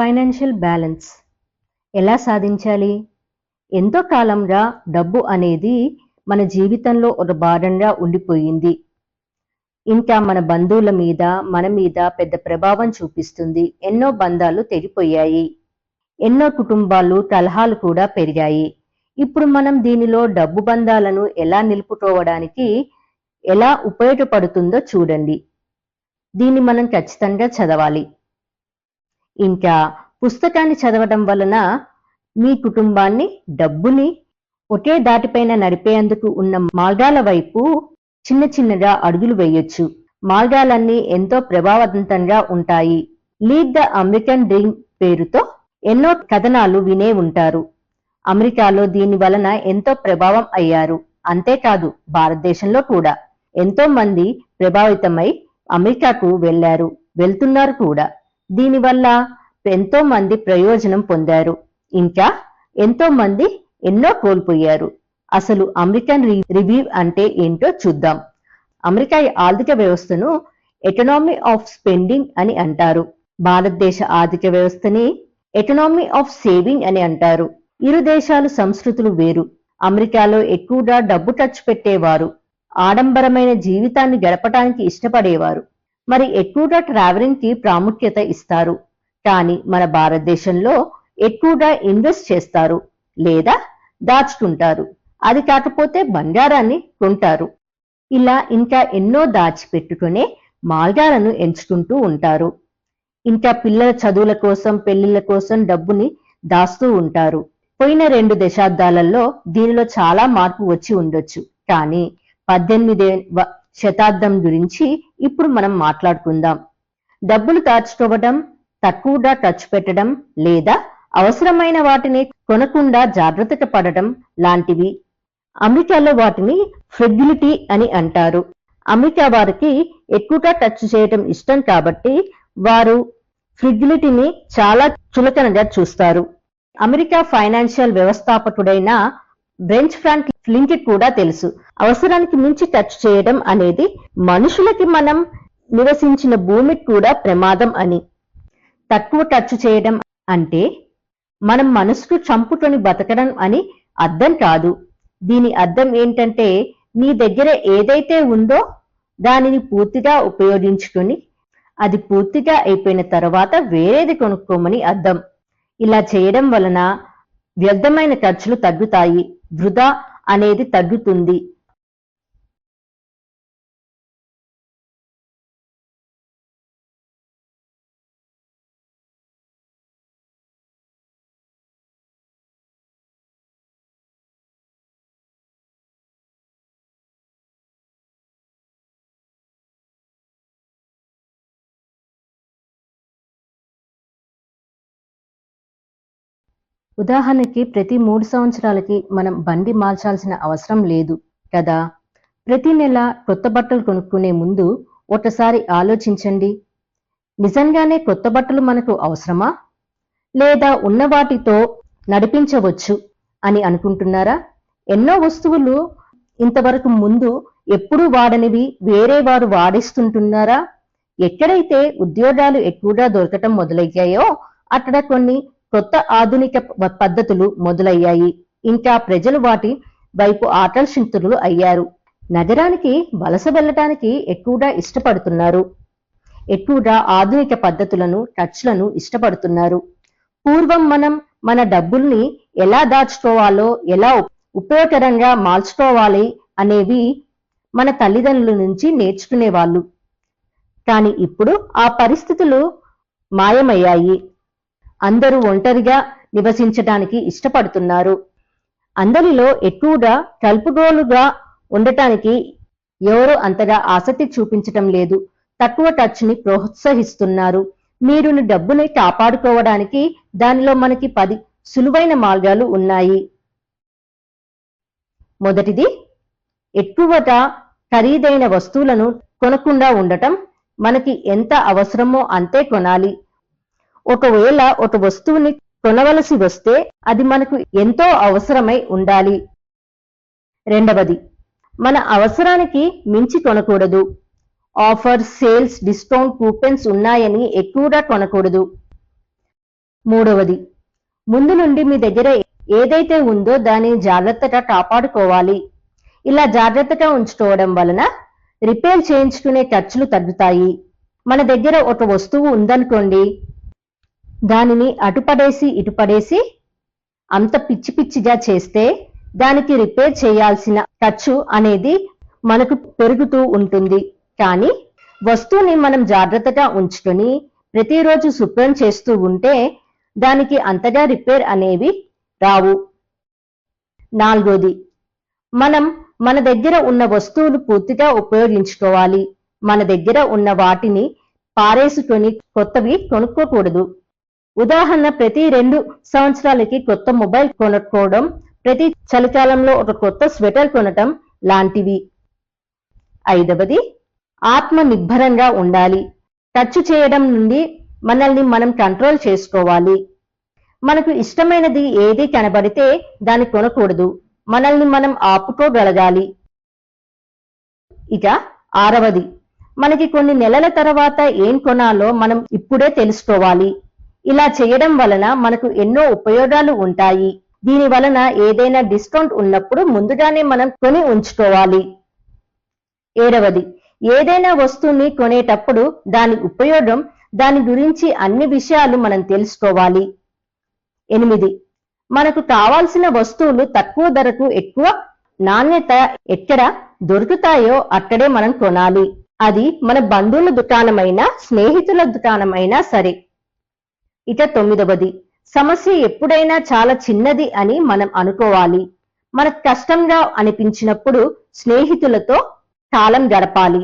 Financial balance. ఎలా సాధించాలి? ఎంతో కాలంగా డబ్బు అనేది మన జీవితంలో ఒక భారంగా ఉండిపోయింది. ఇంకా మన బంధువుల మీద మన మీద పెద్ద ప్రభావం చూపిస్తుంది. ఎన్నో బంధాలు తెగిపోయాయి. ఎన్నో కుటుంబాలు కలహాలు కూడా పెరిగాయి. ఇప్పుడు మనం దీనిలో డబ్బు బంధాలను ఎలా నిలుపుకోవడానికి ఎలా ఉపయోగపడుతుందో చూడండి. దీన్ని మనం ఖచ్చితంగా చదవాలి. ఇంకా పుస్తకాన్ని చదవడం వలన మీ కుటుంబాన్ని డబ్బుని ఒకే దాటిపైన నడిపేందుకు ఉన్న మార్గాల వైపు చిన్న చిన్నగా అడుగులు వేయొచ్చు. మార్గాలన్నీ ఎంతో ప్రభావవంతంగా ఉంటాయి. లీడ్ ద అమెరికన్ డ్రీమ్ పేరుతో ఎన్నో కథనాలు వినే ఉంటారు. అమెరికాలో దీని వలన ఎంతో ప్రభావం అయ్యారు. అంతేకాదు భారతదేశంలో కూడా. ఎంతో మంది ప్రభావితమై అమెరికాకు వెళ్ళారు వెళ్తున్నారు కూడా. దీనివల్ల ఎంతో మంది ప్రయోజనం పొందారు. ఇంకా ఎంతో మంది ఎన్నో కోల్పోయారు. అసలు అమెరికన్ రివ్యూ అంటే ఏంటో చూద్దాం. అమెరికా ఆర్థిక వ్యవస్థను ఎకనామీ ఆఫ్ స్పెండింగ్ అని అంటారు. భారతదేశ ఆర్థిక వ్యవస్థని ఎకనామీ ఆఫ్ సేవింగ్ అని అంటారు. ఇరు దేశాలు సంస్కృతులు వేరు. అమెరికాలో ఎక్కువగా డబ్బు ఖర్చు పెట్టేవారు. ఆడంబరమైన జీవితాన్ని గడపడానికి ఇష్టపడేవారు. మరి ఎక్కువగా ట్రావెలింగ్కి ప్రాముఖ్యత ఇస్తారు. కానీ మన భారతదేశంలో ఎక్కువగా ఇన్వెస్ట్ చేస్తారు లేదా దాచుకుంటారు. అది కాకపోతే బంగారాన్ని కొంటారు. ఇలా ఇంకా ఎన్నో దాచిపెట్టుకునే మార్గాలను ఎంచుకుంటూ ఉంటారు. ఇంకా పిల్లల చదువుల కోసం పెళ్ళిళ్ళ కోసం డబ్బుని దాస్తూ ఉంటారు. పోయిన రెండు దశాబ్దాలలో దీనిలో చాలా మార్పు వచ్చి ఉండొచ్చు. కానీ పద్దెనిమిదే శతాబ్దం గురించి ఇప్పుడు మనం మాట్లాడుకుందాం. డబ్బులు దాచుకోవడం తక్కువగా ఖర్చు పెట్టడం లేదా అవసరమైన వాటిని కొనకుండా జాగ్రత్త పడటం లాంటివి. అమెరికాలో వాటిని ఫ్రెగ్యులిటీ అని అంటారు. అమెరికా వారికి ఎక్కువగా టచ్ చేయడం ఇష్టం కాబట్టి వారు ఫ్రిగ్యులిటీని చాలా చులకనగా చూస్తారు. అమెరికా ఫైనాన్షియల్ వ్యవస్థాపకుడైన బ్రెంచ్ ఫ్రాంక్ ఫ్లింక్ కూడా తెలుసు. అవసరానికి మించి టచ్ చేయడం అనేది మనుషులకి మనం నివసించిన భూమికి కూడా ప్రమాదం అని. తక్కువ టచ్ చేయడం అంటే మనం మనసుకు చంపుకొని బతకడం అని అర్థం కాదు. దీని అర్థం ఏంటంటే నీ దగ్గర ఏదైతే ఉందో దానిని పూర్తిగా ఉపయోగించుకొని అది పూర్తిగా అయిపోయిన తర్వాత వేరేది కొనుక్కోమని అర్థం. ఇలా చేయడం వలన వ్యర్థమైన ఖర్చులు తగ్గుతాయి. వృధా అనేది తగ్గుతుంది. ఉదాహరణకి ప్రతి మూడు సంవత్సరాలకి మనం బండి మార్చాల్సిన అవసరం లేదు కదా? ప్రతి నెల కొత్త బట్టలు కొనుక్కునే ముందు ఒకసారి ఆలోచించండి. నిజంగానే కొత్త బట్టలు మనకు అవసరమా? లేదా ఉన్న వాటితో నడిపించవచ్చు అని అనుకుంటున్నారా? ఎన్నో వస్తువులు ఇంతవరకు ముందు ఎప్పుడు వాడనివి వేరే వారు వాడిస్తుంటున్నారా? ఎక్కడైతే ఉద్యోగాలు ఎక్కువగా దొరకటం మొదలయ్యాయో అక్కడ కొన్ని కొత్త ఆధునిక పద్ధతులు మొదలయ్యాయి. ఇంకా ప్రజలు వాటి వైపు ఆకర్షితులు అయ్యారు. నగరానికి వలస వెళ్ళటానికి ఎక్కువగా ఇష్టపడుతున్నారు. ఎక్కువగా ఆధునిక పద్ధతులను టచ్లను ఇష్టపడుతున్నారు. పూర్వం మనం మన డబ్బుల్ని ఎలా దాచుకోవాలో ఎలా ఉపయోగకరంగా మార్చుకోవాలి అనేవి మన తల్లిదండ్రుల నుంచి నేర్చుకునేవాళ్ళు. కానీ ఇప్పుడు ఆ పరిస్థితులు మాయమయ్యాయి. అందరూ ఒంటరిగా నివసించడానికి ఇష్టపడుతున్నారు. అందరిలో ఎక్కువగా కలుపుగోలుగా ఉండటానికి ఎవరు అంతగా ఆసక్తి చూపించటం లేదు. తక్కువ ఖర్చుని ప్రోత్సహిస్తున్నారు. మీరు డబ్బుని కాపాడుకోవడానికి దానిలో మనకి పది సులువైన మార్గాలు ఉన్నాయి. మొదటిది ఎక్కువగా ఖరీదైన వస్తువులను కొనకుండా ఉండటం మనకి ఎంత అవసరమో అంతే కొనాలి. ఒకవేళ ఒక వస్తువుని కొనవలసి వస్తే అది మనకు ఎంతో అవసరమై ఉండాలి. రెండవది మన అవసరానికి మించి కొనకూడదు. ఆఫర్ సేల్స్ డిస్కౌంట్ కూపెన్స్ ఉన్నాయని ఎక్కువగా కొనకూడదు. మూడవది ముందు నుండి మీ దగ్గర ఏదైతే ఉందో దానిని జాగ్రత్తగా కాపాడుకోవాలి. ఇలా జాగ్రత్తగా ఉంచుకోవడం వలన రిపేర్ చేయించుకునే ఖర్చులు తగ్గుతాయి. మన దగ్గర ఒక వస్తువు ఉందనుకోండి దానిని అటుపడేసి ఇటుపడేసి అంత పిచ్చి పిచ్చిగా చేస్తే దానికి రిపేర్ చేయాల్సిన ఖర్చు అనేది మనకు పెరుగుతూ ఉంటుంది. కానీ వస్తువుని మనం జాగ్రత్తగా ఉంచుకొని ప్రతిరోజు శుభ్రం చేస్తూ ఉంటే దానికి అంతగా రిపేర్ అనేవి రావు. నాలుగోది మనం మన దగ్గర ఉన్న వస్తువులు పూర్తిగా ఉపయోగించుకోవాలి. మన దగ్గర ఉన్న వాటిని పారేసుకొని కొత్తవి కొనుక్కోకూడదు. ఉదాహరణ ప్రతి రెండు సంవత్సరాలకి కొత్త మొబైల్ కొనుక్కోవడం ప్రతి చలికాలంలో ఒక కొత్త స్వెటర్ కొనటం లాంటివి. ఐదవది ఆత్మ నిర్భరంగా ఉండాలి. ఖర్చు చేయడం నుండి మనల్ని మనం కంట్రోల్ చేసుకోవాలి. మనకు ఇష్టమైనది ఏది కనబడితే దాన్ని కొనకూడదు. మనల్ని మనం ఆపుకోగలగాలి. ఇక ఆరవది మనకి కొన్ని నెలల తర్వాత ఏం కొనాలో మనం ఇప్పుడే తెలుసుకోవాలి. ఇలా చేయడం వలన మనకు ఎన్నో ఉపయోగాలు ఉంటాయి. దీని వలన ఏదైనా డిస్కౌంట్ ఉన్నప్పుడు ముందుగానే మనం కొని ఉంచుకోవాలి. ఏడవది ఏదైనా వస్తువుని కొనేటప్పుడు దాని ఉపయోగం దాని గురించి అన్ని విషయాలు మనం తెలుసుకోవాలి. ఎనిమిది మనకు కావాల్సిన వస్తువులు తక్కువ ధరకు ఎక్కువ నాణ్యత ఎక్కడ దొరుకుతాయో అక్కడే మనం కొనాలి. అది మన బంధువుల దుకాణమైనా స్నేహితుల దుకాణమైనా సరే. ఇక తొమ్మిదవది. సమస్య ఎప్పుడైనా చాలా చిన్నది అని మనం అనుకోవాలి. మనకు కష్టంగా అనిపించినప్పుడు స్నేహితులతో కాలం గడపాలి.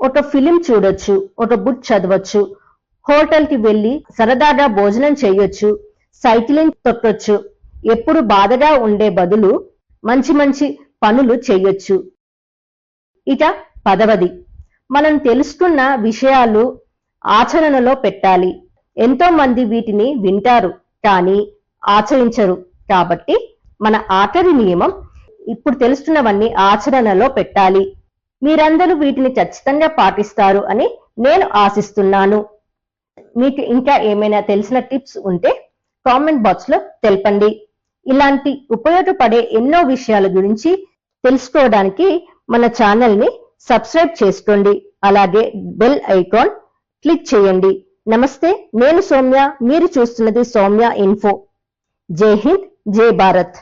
ఒక ఫిలిం చూడొచ్చు ఒక బుక్ చదవచ్చు హోటల్కి సరదాగా భోజనం చేయొచ్చు సైక్లింగ్ తొక్కొచ్చు ఎప్పుడు బాధగా ఉండే బదులు మంచి మంచి పనులు చేయొచ్చు. ఇక పదవది. మనం తెలుసుకున్న విషయాలు ఆచరణలో పెట్టాలి. ఎంతో మంది వీటిని వింటారు కానీ ఆచరించరు. కాబట్టి మన ఆఖరి నియమం ఇప్పుడు తెలుస్తున్నవన్నీ ఆచరణలో పెట్టాలి. మీరందరూ వీటిని ఖచ్చితంగా పాటిస్తారు అని నేను ఆశిస్తున్నాను. మీకు ఇంకా ఏమైనా తెలిసిన టిప్స్ ఉంటే కామెంట్ బాక్స్లో తెలపండి. ఇలాంటి ఉపయోగపడే ఎన్నో విషయాల గురించి తెలుసుకోవడానికి మన ఛానల్ని సబ్స్క్రైబ్ చేసుకోండి. అలాగే బెల్ ఐకాన్ క్లిక్ చేయండి. నమస్తే నేను సౌమ్య మీరు చూస్తున్నది సౌమ్య ఇన్ఫో. జై హింద్ జై భారత్.